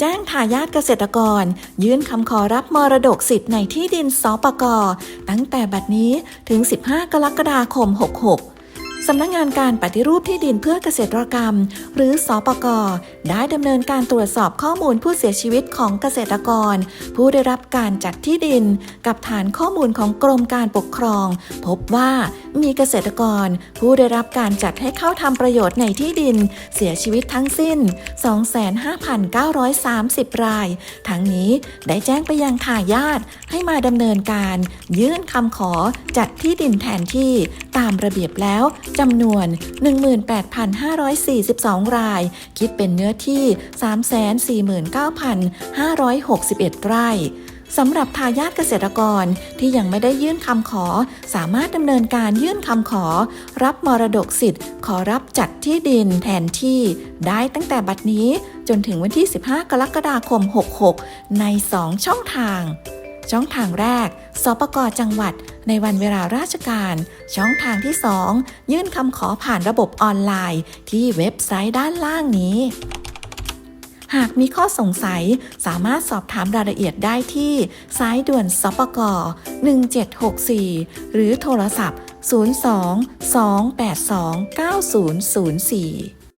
แจ้งทายาทเกษตรกร ยื่นคำขอรับมรดกสิทธิ์ในที่ดินสปกตั้งแต่บัดนี้ถึง 15 กรกฎาคม 66 สำนักงงานการปฏิรูปที่ดินเพื่อเกษตรกรรม หรือสอปกได้ดำเนินการตรวจสอบข้อมูลผู้เสียชีวิตของเกษตรกร ผู้ได้รับการจัดที่ดิน กับฐานข้อมูลของกรมการปกครอง พบว่ามีเกษตรกร ผู้ได้รับการจัดให้เข้าทำประโยชน์ในที่ดิน เสียชีวิตทั้งสิ้น 25,930 ราย ทั้งนี้ได้แจ้งไปยังทายาทให้มาดำเนินการ ยื่นคำขอจัดที่ดินแทนที่ตามระเบียบแล้วจำนวน 18,542 ราย คิดเป็นเนื้อที่ 349,561 ไร่สำหรับทายาทเกษตรกรที่ยังไม่ได้ยื่นคำขอ สามารถดำเนินการยื่นคำขอ รับมรดกสิทธิ์ ขอรับจัดที่ดินแทนที่ ได้ตั้งแต่บัดนี้จนถึงวันที่ 15 กรกฎาคม 66 ใน 2 ช่องทาง ช่องทางแรก สปกจังหวัด ในวันเวลาราชการ ช่องทางที่ 2 ยื่นคำขอผ่านระบบออนไลน์ ที่เว็บไซต์ด้านล่างนี้ หากมีข้อสงสัยสามารถสอบถามรายละเอียดได้ที่สายด่วนสปก1764 หรือโทรศัพท์ 02 282 9004